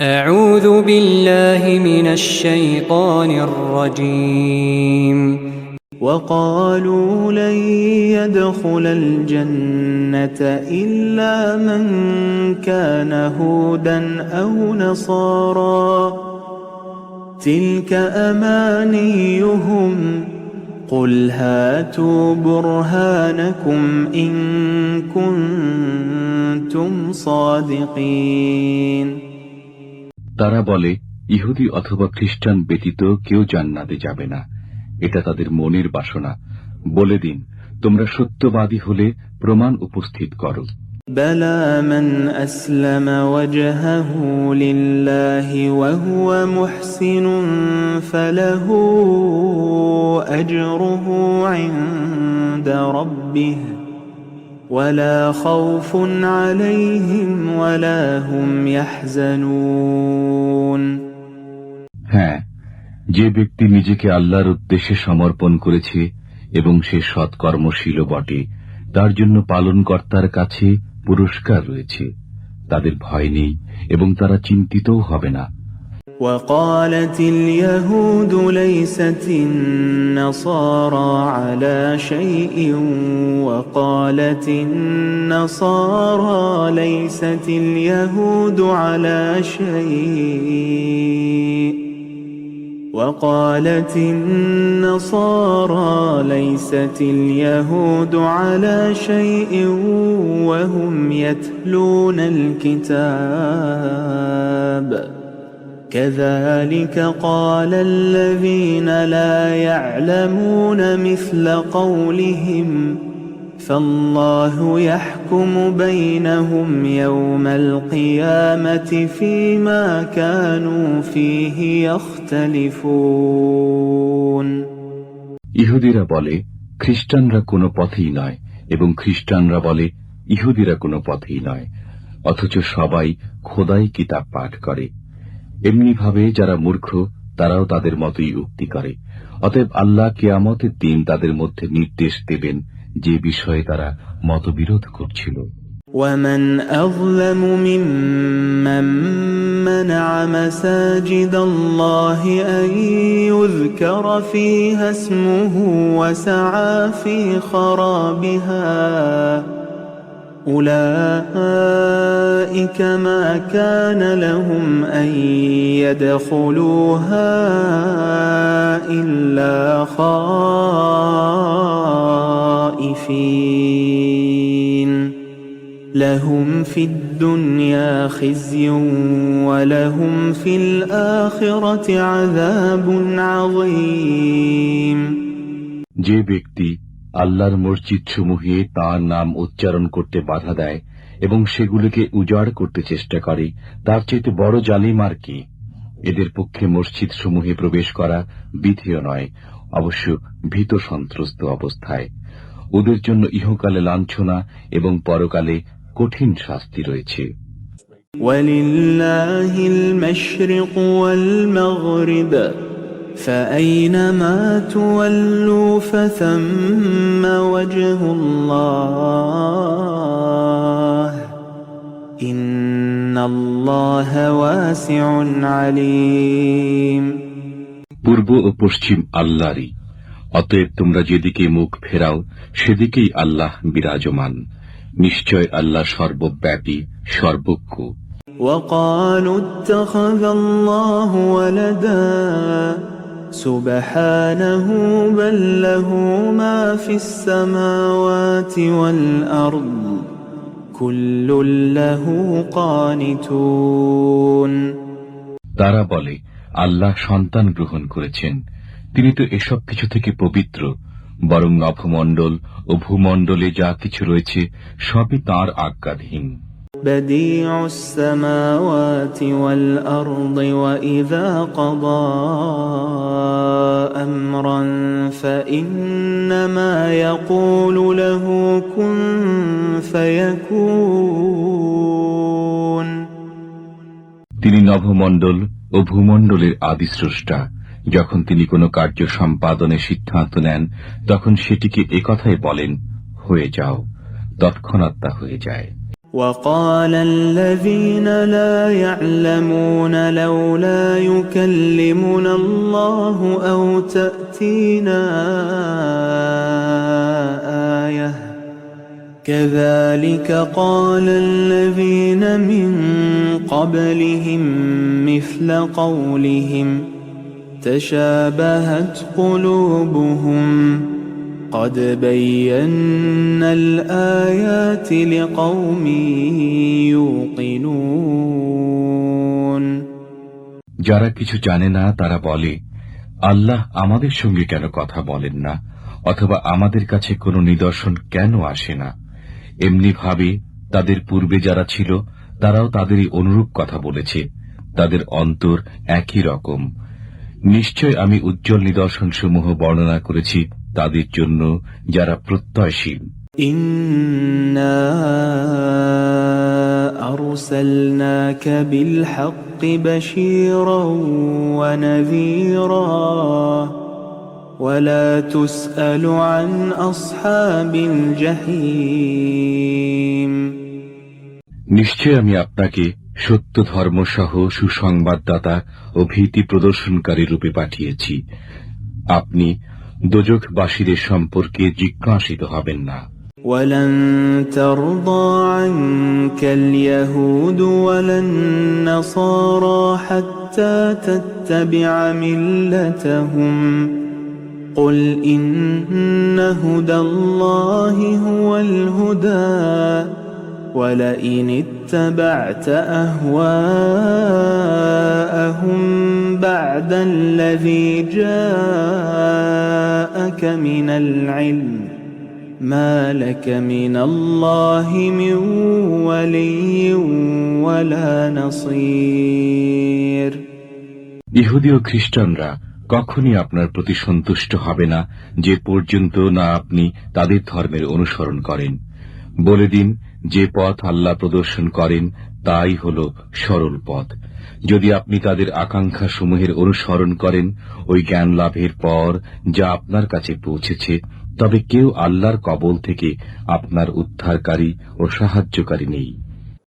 أعوذ بالله من الشيطان الرجيم. وقالوا لن يدخل الجنة إلا من كان هودا أو نصارا. تلك أمانيهم. قل هاتوا برهانكم إن كنتم صادقين. তারা বলে ইহুদি অথবা খ্রিস্টান ব্যতীত কেউ জান্নাতে যাবে না এটা তাদের মনের বাসনা বলে দিন তোমরা সত্যবাদী হলে প্রমাণ উপস্থিত করো بلى من أسلم وجهه لله وهو محسن فله أجره عند ربه ولا خوف عليهم ولا هم يحزنون হ্যাঁ যে ব্যক্তি নিজেকে আল্লাহর উদ্দেশ্যে সমর্পণ করেছে এবং সে সৎকর্মশীল বটে তার জন্য পালনকর্তার কাছে পুরস্কার রয়েছে তাদের ভয় নেই এবং তারা চিন্তিতও হবে না وقالت اليهود ليست النصارى على شيء وقالت النصارى ليست اليهود على شيء. وقالت النصارى ليست اليهود على شيء وهم يتلون الكتاب. كذلك قال الذين لا يعلمون مثل قولهم فالله يحكم بينهم يوم القيامة فيما كانوا فيه يختلفون ইহুদিরা বলে খ্রিস্টানরা কোনো পথেই নয় এবং খ্রিস্টানরা বলে ইহুদিরা কোনো পথেই নয় অথচ সবাই খোদাই কিতাব পাঠ করে এমনিভাবে যারা মূর্খ তারাও তাদের মতোই উক্তি করে অতএব আল্লাহ কেয়ামতের দিন তাদের মধ্যে নির্দেশ দেবেন যে বিষয়ে তারা মতবিরোধ করছিল ومن أظلم ممن منع مساجد الله أن يذكر فيها اسمه وسعى في خرابها أولئك ما كان لهم أن يدخلوها إلا خائفين لهم في الدنيا خزي ولهم في الآخرة عذاب عظيم যে ব্যক্তি আল্লাহর মসজিদ সমূহে তাঁর নাম উচ্চারণ করতে বাধা দেয় এবং সেগুলোকে উজাড় করতে চেষ্টা করে, তার চেয়ে বড় জালিম আর কি? এদের পক্ষে মসজিদ সমূহে প্রবেশ করা বিধিও নয়, অবশ্য ভীত সন্ত্রস্ত অবস্থায়। ওদের জন্য ইহকালে লাঞ্ছনা এবং পরকালে কঠিন শাস্তি রয়েছে। ওয়ালিল্লাহিল মাশরিক ওয়াল মাগরিব। فأينما تولوا فثم وجه الله إن الله واسع عليم পূর্ব ও পশ্চিম আল্লাহরই অতএব তোমরা যেদিকে মুখ ফেরাও সেদিকেই আল্লাহ বিরাজমান নিশ্চয় আল্লাহ সর্বব্যাপী সর্বজ্ঞ وقالوا اتخذ الله ولدا سبحانه بل له ما في السماوات والأرض كل له قانتون তারা বলে আল্লাহ সন্তান গ্রহণ করেছেন তিনি তো এসব কিছু থেকে পবিত্র বরং নভমণ্ডল ও ভূমণ্ডলে যা কিছু রয়েছে সবই তাঁর আজ্ঞাধীন بديع السماوات والأرض وإذا قضى أمرا فإنما يقول له كن فيكون তিনি নভমণ্ডল ও ভূমণ্ডলের আদিস্রষ্টা যখন তিনি কোনো কার্য সম্পাদনের সিদ্ধান্ত নেন তখন সেটিকে একথাই বলেন হয়ে যাও তৎক্ষণাৎ তা হয়ে যায় وقال الذين لا يعلمون لولا يكلمنا الله أو تأتينا آية. كذلك قال الذين من قبلهم مثل قولهم تشابهت قلوبهم. قد بينا الآيات لقوم يوقنون যারা কিছু জানে না তারা বলে আল্লাহ আমাদের সঙ্গে কেন কথা বলেন না অথবা আমাদের কাছে কোনো নিদর্শন কেন আসে না এমনি ভাবে তাদের পূর্বে যারা ছিল তারাও তাদেরই অনুরূপ কথা বলেছে তাদের অন্তর একই রকম নিশ্চয় আমি উজ্জ্বল নিদর্শনসমূহ বর্ণনা করেছি তাদের জন্য যারা প্রত্যয়শীল إنا أرسلناك بالحق بشيرا ونذيرا ولا تسأل عن أصحاب الجحيم নিশ্চয় আমি আপনাকে সত্য ধর্মসহ সুসংবাদদাতা ও ভীতি প্রদর্শনকারী রূপে পাঠিয়েছি আপনি দোজখবাসীদের সম্পর্কে জিজ্ঞাসিত হবেন না ولن ترضى عنك اليهود ولا النصارى حتى تتبع ملتهم قل إن هدى الله هو الهدى ولئن اتبعت أهواءهم بعد الذي جاءك من العلم ما لك من الله من ولي ولا نصير ইহুদি ও খ্রিস্টানরা কখনই আপনার প্রতি সন্তুষ্ট হবে না যে পর্যন্ত না আপনি তাদের ধর্মের অনুসরণ করেন বলে দিন যে পথ আল্লাহ প্রদর্শন করেন তাই হল সরল পথ। যদি আপনি তাদের আকাঙ্ক্ষা সমূহের অনুসরণ করেন, ওই জ্ঞান লাভের পর যা আপনার কাছে পৌঁছেছে, তবে কেউ আল্লাহর কবল থেকে আপনার উদ্ধারকারী ও সাহায্যকারী নেই।